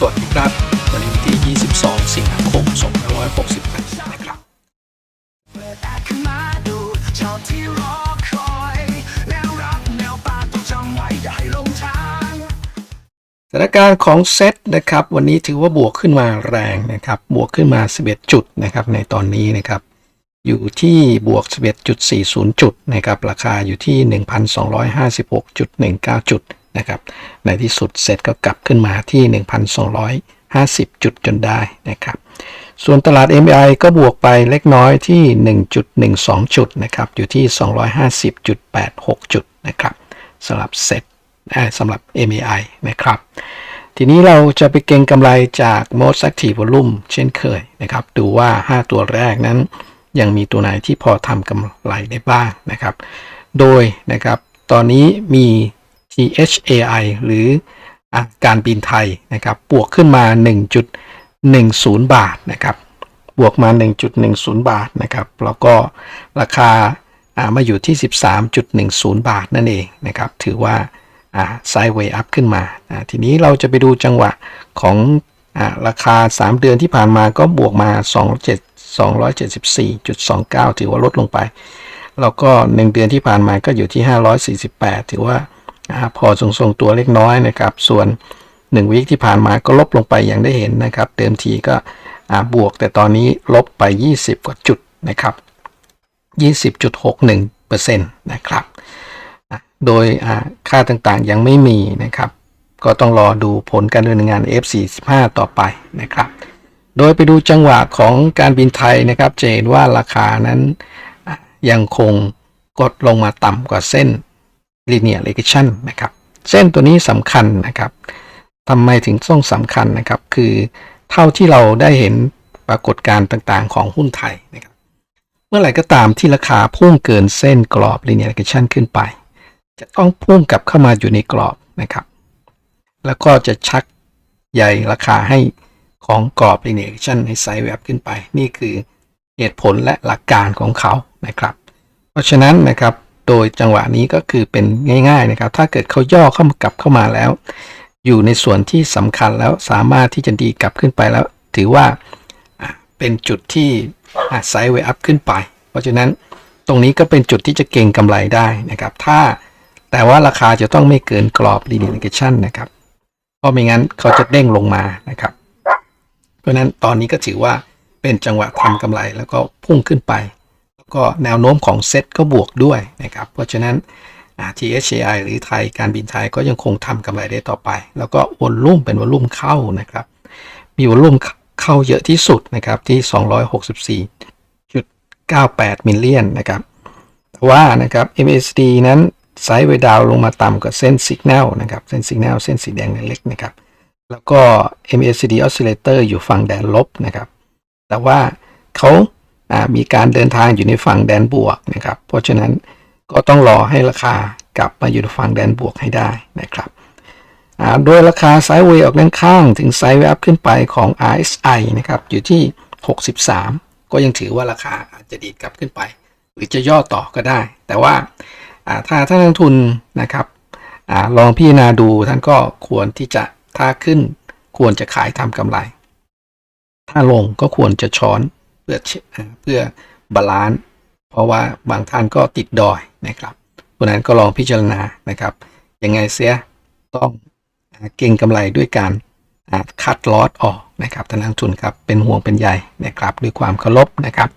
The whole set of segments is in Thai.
สวัสดีครับ วันนี้ที่ 22 สิงหาคม 2568 นะครับสถานการณ์ของเซตนะครับ วันนี้ถือว่าบวกขึ้นมาแรงนะครับ บวกขึ้นมา 11 จุดนะครับ ในตอนนี้นะครับ อยู่ที่บวก 11.40 จุดนะครับ ราคาอยู่ที่ 1,256.19 จุด นะครับ ในที่สุดเซตก็กลับขึ้นมาที่ 1,250 จุดจนได้นะครับ ส่วนตลาด MI ก็บวกไปเล็กน้อยที่ 1.12 จุดนะครับ อยู่ที่ 250.86 จุดนะครับสำหรับเซตสำหรับ MAI นะครับ ทีนี้เราจะไปเก็งกำไรจาก Most Active Volume เช่นเคยนะครับ ดูว่า 5 ตัวแรกนั้น ยังมีตัวไหนที่พอทำกำไรได้บ้างนะครับ โดยนะครับ ตอนนี้มี THAI หรืออการบินไทยนะครับบวกขึ้นมา 1.10 บาทนะครับบวกมา 1.10 บาทนะครับแล้วก็ราคาามาอยู่ที่ 13.10 บาทนั่นเองนะครับถือว่าอ่าไซด์เวย์อัพขึ้นมา ทีนี้เราจะไปดูจังหวะของอ่าราคา 3 เดือนที่ผ่านมาก็บวกมา 274.29 ถือว่าลดลงไป แล้วก็ 1 เดือนที่ผ่านมาก็อยู่ที่ 548 ถือว่า อาพอทรงๆตัวเล็กน้อยนะครับ ส่วน 1วิคที่ผ่านมาก็ลบลงไปอย่างได้เห็นนะครับ เดิมทีก็บวก แต่ตอนนี้ลบไป 20 กว่าจุดนะครับ 20.61%นะครับ โดยค่าต่างๆยังไม่มีนะครับ ก็ต้องรอดูผลการดำเนินงาน F45 ต่อไปนะครับ โดยไปดูจังหวะของการบินไทยนะครับจะเห็นว่าราคานั้นยังคงกดลงมาต่ำกว่าเส้น linear regression นะครับ เส้นตัวนี้สำคัญนะครับทำไมถึงต้องสำคัญนะครับ คือเท่าที่เราได้เห็นปรากฏการณ์ต่างๆ ของหุ้นไทยนะครับ เมื่อไหร่ก็ตามที่ราคาพุ่งเกินเส้นกรอบ linear regression ขึ้นไป จะต้องพุ่งกลับเข้ามาอยู่ในกรอบนะครับ แล้วก็จะชักใยราคาให้ของกรอบ linear regression ให้ไซด์แวบขึ้นไป นี่คือเหตุผลและหลักการของเขานะครับ เพราะฉะนั้นนะครับ โดยจังหวะนี้ก็คือเป็นง่าย ๆนะครับ ถ้าเกิดเขาย่อเข้ามากลับเข้ามาแล้ว อยู่ในส่วนที่สำคัญแล้วสามารถที่จะดีกลับขึ้นไปแล้ว ถือว่าเป็นจุดที่ไซด์เวอัพขึ้นไป เพราะฉะนั้นตรงนี้ก็เป็นจุดที่จะเก่งกำไรได้นะครับ ถ้าแต่ว่าราคาจะต้องไม่เกินกรอบ linear regression นะครับ เพราะไม่งั้นเขาจะเด้งลงมานะครับ เพราะฉะนั้นตอนนี้ก็ถือว่าเป็นจังหวะทำกำไรแล้วก็พุ่งขึ้นไป แล้วก็แนวโน้มของเซ็ตก็บวกด้วยนะครับ เพราะฉะนั้น THAI หรือไทยการบินไทยก็ยังคงทำกำไรได้ต่อไป แล้วก็วอลลุ่มเป็นวอลลุ่มเข้านะครับ มีวอลลุ่มเข้าเยอะที่สุดนะครับที่ 264.98 มิลเลียนนะครับแต่ว่านะครับ MACD นั้นไซด์เวดาวลงมาต่ำกว่าเส้นสัญญาณนะครับ เส้นสัญญาณเส้นสีแดงเล็กๆนะครับ แล้วก็ MACD oscillator อยู่ฝั่งแดนลบนะครับ แต่ว่าเขา มีการเดินทางอยู่ในฝั่งแดนบวกนะครับ เพราะฉะนั้นก็ต้องรอให้ราคากลับมาอยู่ในฝั่งแดนบวกให้ได้นะครับโดยราคาไซด์เวย์ออกด้านข้างถึงไซด์เวย์อัพขึ้นไปของ RSI นะครับอยู่ที่ 63 ก็ยังถือว่าราคาอาจจะดีดกลับขึ้นไป หรือจะย่อต่อก็ได้ แต่ว่าถ้าท่านนักลงทุนนะครับอลองพิจารณาดูท่านก็ควรที่จะถ้าขึ้นควรจะขายทำกำไร ถ้าลงก็ควรจะช้อน พื่อเชอ่าเพื่อบาลานซ์เพราะว่าบางท่านก็ติดดอยนะครับเพราะฉะนั้นก็ลองพิจารณานะครับ ยังไงเสียต้องเก่งกำไรด้วยการคัดลอตออกนะครับท่านนักลงทุนครับเป็นห่วงเป็นใยนะครับด้วยความเคารพนะครับ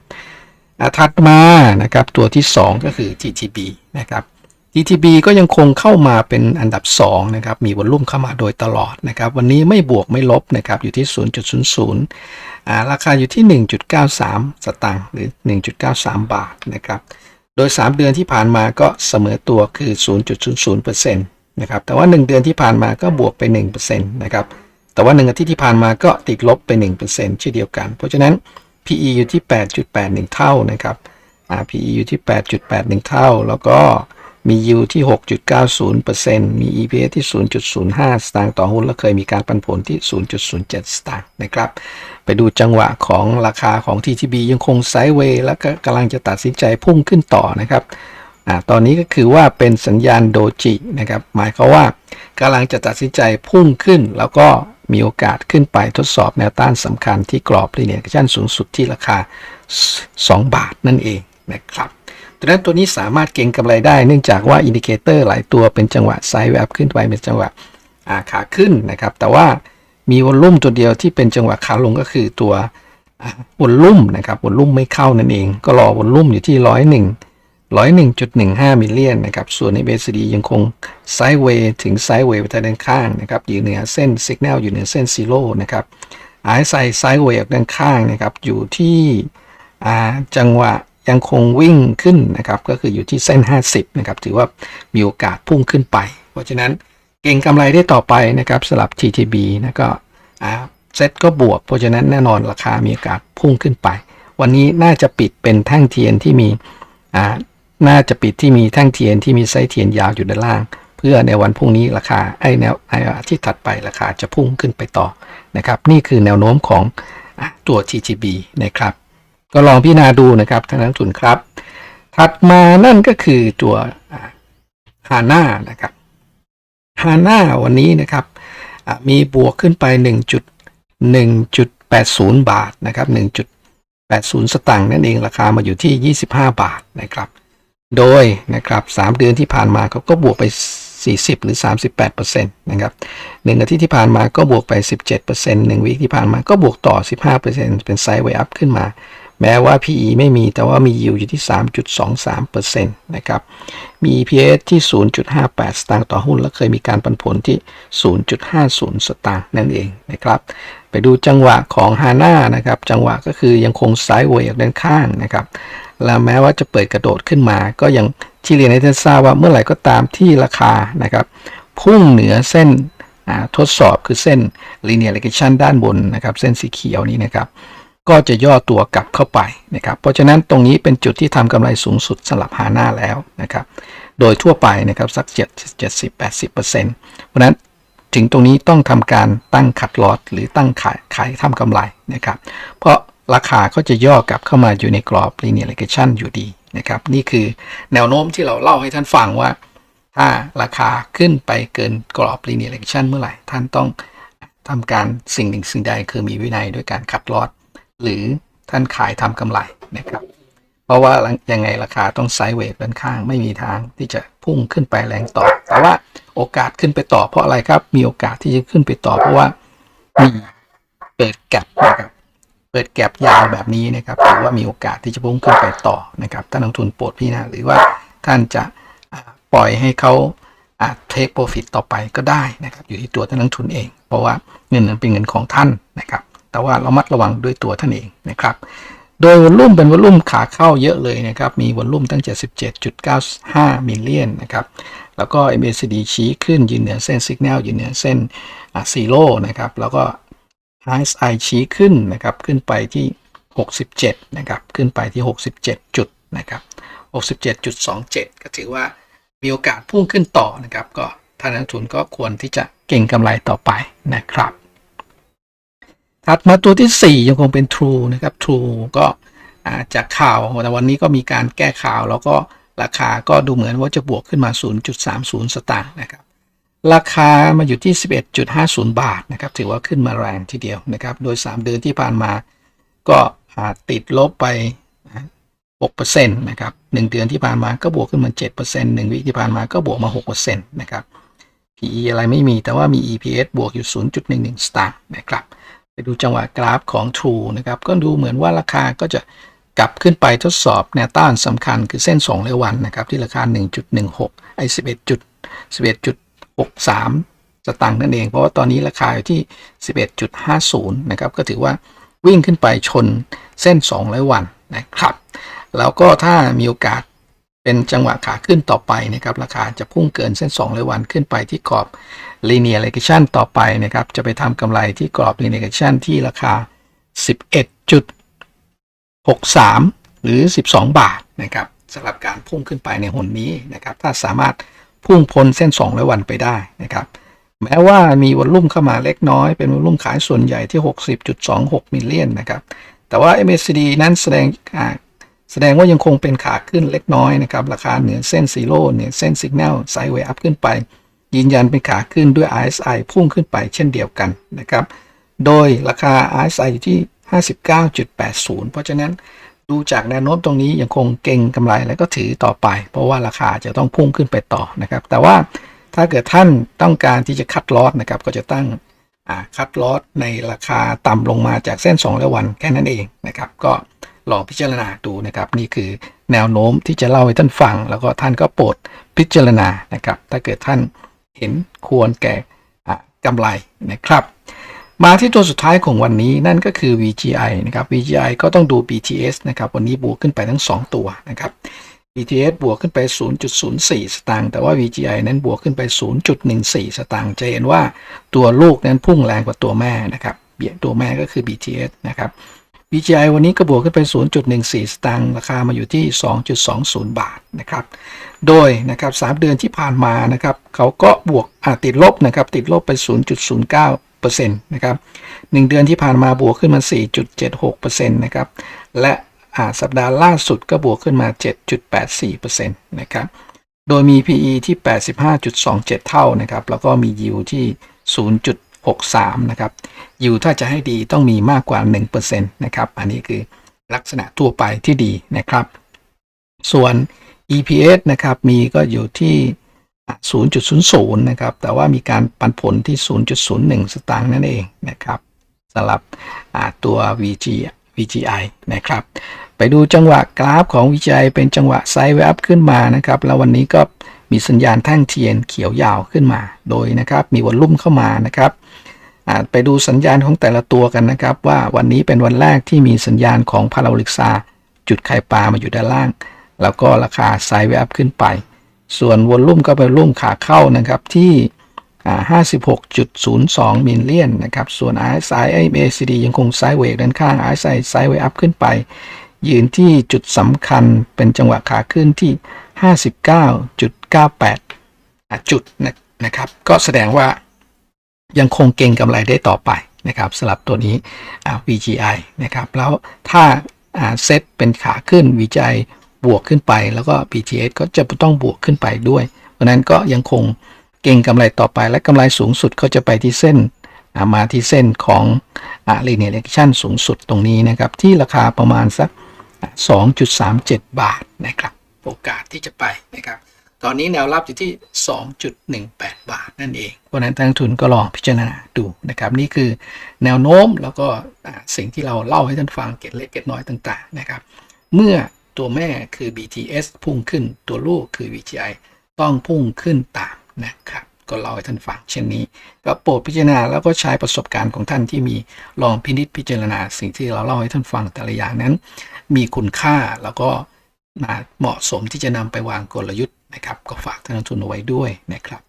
ถัดมานะครับตัวที่ 2 ก็คือ TTB นะครับ TTB ก็ยังคงเข้ามาเป็นอันดับ2นะครับ มีวอลลุ่มเข้ามาโดยตลอดนะครับ วันนี้ไม่บวกไม่ลบนะครับ อยู่ที่ 0.00อ่าราคาอยู่ที่ 1.93 สตางค์หรือ 1.93 บาทนะครับ โดย 3 เดือนที่ผ่านมาก็เสมอตัวคือ 0.00%นะครับ แต่ว่า 1 เดือนที่ผ่านมาก็บวกไป 1%นะครับ แต่ว่า 1 อาทิตย์ที่ผ่านมาก็ติดลบไป 1%เช่นเดียวกัน เพราะฉะนั้น PE อยู่ที่ 8.81 เท่านะครับ PE อยู่ที่ 8.81 เท่า แล้วก็ มี yield ที่ 6.90%มี EPS ที่ 0.05 สตางค์ต่อหุ้น และเคยมีการปันผลที่ 0.07 สตางค์นะครับ ไปดูจังหวะของราคาของ TTB ยังคงไซด์เวย์และก็กำลังจะตัดสินใจพุ่งขึ้นต่อนะครับอ่าตอนนี้ก็คือว่าเป็นสัญญาณโดจินะครับ หมายความว่ากำลังจะตัดสินใจพุ่งขึ้น แล้วก็มีโอกาสขึ้นไปทดสอบแนวต้านสำคัญที่กรอบลีเนียร์ชันสูงสุดที่ราคา 2 บาทนั่นเองนะครับ ดังนั้นตัวนี้สามารถเก็งกำไรได้ เนื่องจากว่าอินดิเคเตอร์หลายตัวเป็นจังหวะไซด์แวบขึ้นไปเป็นจังหวะาขาขึ้นนะครับ แต่ว่ามีวอลลุ่มตัวเดียวที่เป็นจังหวะขาลงก็คือตัววอลลุ่มนะครับวอลลุ่มไม่เข้านั่นเอง ก็รอวอลลุ่มอยู่ที่ร้อยหนึ่ง101.15มิลเลียนนะครับ ส่วนใน BSD ยังคงไซด์เวย์ถึงไซด์เวย์ไปทางด้านข้างนะครับอยู่เหนือเส้นสัญญาณอยู่เหนือเส้นซีโร่นะครับ RSI ไซด์เวย์ออกด้านข้างนะครับอยู่ที่จังหวะ ยังคงวิ่งขึ้นนะครับก็คืออยู่ที่เส้น 50นะครับถือว่ามีโอกาสพุ่งขึ้นไป เพราะฉะนั้นเก่งกำไรได้ต่อไปนะครับสำหรับ TTB นะก็เซ็ตก็บวก เพราะฉะนั้นแน่นอนราคามีโอกาสพุ่งขึ้นไป วันนี้น่าจะปิดเป็นแท่งเทียนที่มีน่าจะปิดที่มีแท่งเทียนที่มีไส้เทียนยาวอยู่ด้านล่าง เพื่อในวันพรุ่งนี้ราคาไอ้แนวไอ้อาทิตย์ถัดไปราคาจะพุ่งขึ้นไปต่อนะครับนี่คือแนวโน้มของอตัว TGB นะครับ ก็ลองพิจารณาดูนะครับทางนักทุนครับ ถัดมานั่นก็คือตัวฮาน่านะครับฮาน่าวันนี้นะครับมีบวกขึ้นไป 1.1.80 บาทนะครับ1.80 สตางค์นั่นเองราคามาอยู่ที่ 25 บาทนะครับ โดยนะครับ 3 เดือนที่ผ่านมาเขาก็บวกไป 40 หรือ 38%นะครับหนึ่งอาทิตย์ที่ผ่านมาก็บวกไป 17%หนึ่งวีคที่ผ่านมาก็บวกต่อ 15%เป็นไซด์เวอัพขึ้นมา แม้ว่า PE ไม่มีแต่ว่ามี yield อยู่ที่ 3.23%นะครับ มี EPS ที่ 0.58 สตางค์ต่อหุ้น และเคยมีการปันผลที่ 0.50 สตางค์นั่นเองนะครับ ไปดูจังหวะของฮาน่านะครับ จังหวะก็คือยังคงไซด์เวย์ออกด้านข้างนะครับ และแม้ว่าจะเปิดกระโดดขึ้นมา ก็ยังที่เรียนให้ท่านทราบว่าเมื่อไหร่ก็ตามที่ราคานะครับ พุ่งเหนือเส้นทดสอบคือเส้น linear regression ด้านบนนะครับ เส้นสีเขียวนี้นะครับ ก็จะย่อตัวกลับเข้าไปนะครับ เพราะฉะนั้นตรงนี้เป็นจุดที่ทำกำไรสูงสุดสำหรับฮาน่าแล้วนะครับ โดยทั่วไปนะครับสัก 7 70 80%เพราะนั้นถึงตรงนี้ต้องทำการตั้งขัดลอตหรือตั้งขายขายทำกำไรนะครับ เพราะราคาก็จะย่อกลับเข้ามาอยู่ในกรอบ linear regression อยู่ดีนะครับ นี่คือแนวโน้มที่เราเล่าให้ท่านฟังว่า ถ้าราคาขึ้นไปเกินกรอบ linear regression เมื่อไหร่ ท่านต้องทำการสิ่งหนึ่งสิ่งใดคือมีวินัยด้วยการขัดลอต หรือท่านขายทำกำไรนะครับ เพราะว่ายังไงราคาต้องไซด์เวทด้านข้างไม่มีทางที่จะพุ่งขึ้นไปแรงต่อ แต่ว่าโอกาสขึ้นไปต่อเพราะอะไรครับ มีโอกาสที่จะขึ้นไปต่อเพราะว่ามีเปิดแกลบนะครับเปิดแกลบยาวแบบนี้นะครับถือว่ามีโอกาสที่จะพุ่งขึ้นไปต่อนะครับท่านนักลงทุนโปรดพี่นะหรือว่าท่านจะปล่อยให้เขาเทคโปรฟิตต่อไปก็ได้นะครับ อยู่ที่ตัวท่านนักลงทุนเอง เพราะว่าเงินนั้นเป็นเงินของท่านนะครับ แต่ว่าระมัดระวังด้วยตัวท่านเองนะครับ โดยวอลลุ่มเป็นวอลลุ่มขาเข้าเยอะเลยนะครับ มีวอลลุ่มตั้ง 77.95 มิลเลียนนะครับ แล้วก็ MACD ชี้ขึ้นยืนเหนือเส้นสัญญาณยืนเหนือเส้นซีโร่นะครับ แล้วก็ RSI ชี้ขึ้นนะครับ ขึ้นไปที่ 67 นะครับ ขึ้นไปที่ 67 จุดนะครับ 67.27 ก็ถือว่ามีโอกาสพุ่งขึ้นต่อนะครับ ก็ท่านนักทุนก็ควรที่จะเก่งกำไรต่อไปนะครับ ถัดมาตัวที่ 4 ยังคงเป็น True นะครับ True ก็จากข่าวแต่วันนี้ก็มีการแก้ข่าวแล้วก็ราคาก็ดูเหมือนว่าจะบวกขึ้นมา 0.30 สตางค์นะครับ ราคามาอยู่ที่ 11.50 บาทนะครับ ถือว่าขึ้นมาแรงทีเดียวนะครับ โดย 3 เดือนที่ผ่านมาก็ติดลบไป 6%นะครับ 1 เดือนที่ผ่านมาก็บวกขึ้นมา 7% 1 วิที่ผ่านมาก็บวกมา 6%นะครับ PE อะไรไม่มีแต่ว่ามี EPS บวกอยู่ 0.11 สตางค์นะครับ ดูจังหวะกราฟของ True นะครับ ก็ดูเหมือนว่าราคาก็จะกลับขึ้นไปทดสอบแนวต้านสำคัญคือเส้น2เลวันนะครับ ที่ราคา 1.16 ไอ้ 11จุด11.63 สตางค์นั่นเอง เพราะว่าตอนนี้ราคาอยู่ที่ 11.50 นะครับ ก็ถือว่าวิ่งขึ้นไปชนเส้น2เลวันนะครับ แล้วก็ถ้ามีโอกาสเป็นจังหวะขาขึ้นต่อไปนะครับ ราคาจะพุ่งเกินเส้น2เลวันขึ้นไปที่กรอบ linear regression ต่อไปนะครับ จะไปทำกำไรที่กรอบ linear regression ที่ราคา 11.63 หรือ 12 บาทนะครับสำหรับการพุ่งขึ้นไปในหนนี้นะครับ ถ้าสามารถพุ่งพ้นเส้น2และวันไปได้นะครับ แม้ว่ามีวอลลุ่มเข้ามาเล็กน้อย เป็นวอลลุ่มขายส่วนใหญ่ที่ 60.26 มิลเลียนนะครับ แต่ว่า MACD นั้นแสดงแสดงว่ายังคงเป็นขาขึ้นเล็กน้อยนะครับ ราคาเหนือเส้นซีโร่เหนือเส้นสัญญาณไซด์เวย์อัพขึ้นไป ยืนยันเป็นขาขึ้นด้วย RSI พุ่งขึ้นไปเช่นเดียวกันนะครับ โดยราคา RSI อยู่ที่ 59.80 เพราะฉะนั้นดูจากแนวโน้มตรงนี้ยังคงเก่งกำไรแล้วก็ถือต่อไป เพราะว่าราคาจะต้องพุ่งขึ้นไปต่อนะครับ แต่ว่าถ้าเกิดท่านต้องการที่จะคัดลอสนะครับ ก็จะตั้งอ่าคัดลอสในราคาต่ำลงมาจากเส้น2และวันแค่นั้นเองนะครับ ก็ลองพิจารณาดูนะครับ นี่คือแนวโน้มที่จะเล่าให้ท่านฟัง แล้วก็ท่านก็โปรดพิจารณานะครับ ถ้าเกิดท่าน เห็นควรแก่กำไรนะครับ มาที่ตัวสุดท้ายของวันนี้นั่นก็คือ VGI นะครับ VGI ก็ต้องดู BTS นะครับวันนี้บวกขึ้นไปทั้ง 2 ตัวนะครับ BTS บวกขึ้นไป 0.04 สตางค์ แต่ว่า VGI นั้นบวกขึ้นไป 0.14 สตางค์ จะเห็นว่าตัวลูกนั้นพุ่งแรงกว่าตัวแม่นะครับเบียตัวแม่ก็คือ BTS นะครับ VGI วันนี้ก็บวกขึ้นไป 0.14 สตางค์ ราคามาอยู่ที่ 2.20 บาทนะครับ โดยนะครับ3เดือนที่ผ่านมานะครับเขาก็บวกอ่าติดลบนะครับติดลบไป 0.09%นะครับ1เดือนที่ผ่านมาบวกขึ้นมา 4.76%นะครับและอ่าสัปดาห์ล่าสุดก็บวกขึ้นมา 7.84%นะครับโดยมี PE ที่ 85.27 เท่านะครับแล้วก็มี yield ที่ 0.63 นะครับ yield ถ้าจะให้ดีต้องมีมากกว่า 1%นะครับอันนี้คือลักษณะทั่วไปที่ดีนะครับ ส่วน EPS นะครับ มีก็อยู่ที่ 0.00 นะครับ แต่ว่ามีการปันผลที่ 0.01 สตางค์นั่นเองนะครับสำหรับตัว VG VGI นะครับ ไปดูจังหวะกราฟของ VGI เป็นจังหวะไซด์เวอัพขึ้นมานะครับ แล้ววันนี้ก็มีสัญญาณแท่งเทียนเขียวยาวขึ้นมา โดยนะครับ มีวอลลุ่มเข้ามานะครับไปดูสัญญาณของแต่ละตัวกันนะครับ ว่าวันนี้เป็นวันแรกที่มีสัญญาณของพาราลิกซาจุดไข่ปลามาอยู่ด้านล่าง แล้วก็ราคาไซด์เวอัพขึ้นไป ส่วนวอลลุ่มก็เป็นลุ่มขาเข้านะครับที่ 56.02 มิลเลียนนะครับ ส่วน RSI MACD ยังคงไซด์เวย์ด้านข้าง RSI ไซด์เวย์อัพขึ้นไป ยืนที่จุดสำคัญเป็นจังหวะขาขึ้นที่ 59.98อจุดนะนะครับ ก็แสดงว่ายังคงเก่งกำไรได้ต่อไปนะครับสำหรับตัวนี้ VGI นะครับ แล้วถ้าอ่าเซตเป็นขาขึ้น VGI บวกขึ้นไป แล้วก็ BTS ก็จะต้องบวกขึ้นไปด้วย เพราะนั้นก็ยังคงเก่งกำไรต่อไปและกำไรสูงสุดก็จะไปที่เส้นมาที่เส้นของอ่า linear action สูงสุดตรงนี้นะครับ ที่ราคาประมาณสัก 2.37 บาทนะครับ โอกาสที่จะไปนะครับ ตอนนี้แนวรับอยู่ที่ 2.18 บาทนั่นเอง เพราะนั้นทางทุนก็ลองพิจารณาดูนะครับ นี่คือแนวโน้มแล้วก็สิ่งที่เราเล่าให้ท่านฟังเก็ดเล็กเก็ดน้อยต่าง ๆ นะครับ เมื่อ ตัวแม่คือ BTS พุ่งขึ้นตัวลูกคือ VGI ต้องพุ่งขึ้นตามนะครับ ก็เล่าให้ท่านฟังเช่นนี้ ก็โปรดพิจารณาแล้วก็ใช้ประสบการณ์ของท่านที่มีลองพินิจพิจารณาสิ่งที่เราเล่าให้ท่านฟังแต่ละอย่างนั้น มีคุณค่าแล้วก็เหมาะสมที่จะนำไปวางกลยุทธ์ นะครับ ก็ฝากท่านนักทุนเอาไว้ด้วยนะครับ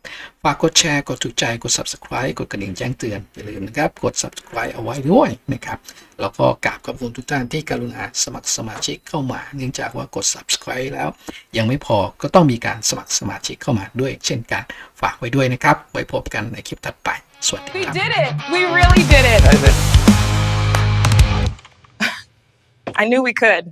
ฝากกดแชร์ กดถูกใจ กด subscribe กดกระดิ่งแจ้งเตือน อย่าลืมนะครับ กด subscribe เอาไว้ด้วยนะครับ แล้วก็กราบขอบคุณทุกท่านที่กรุณาสมัครสมาชิกเข้ามา เนื่องจากว่ากด subscribe แล้ว ยังไม่พอ ก็ต้องมีการสมัครสมาชิกเข้ามาด้วย เช่นกัน ฝากไว้ด้วยนะครับ ไว้พบกันในคลิปถัดไป สวัสดี We ครับ did it. We really did it. I knew we could.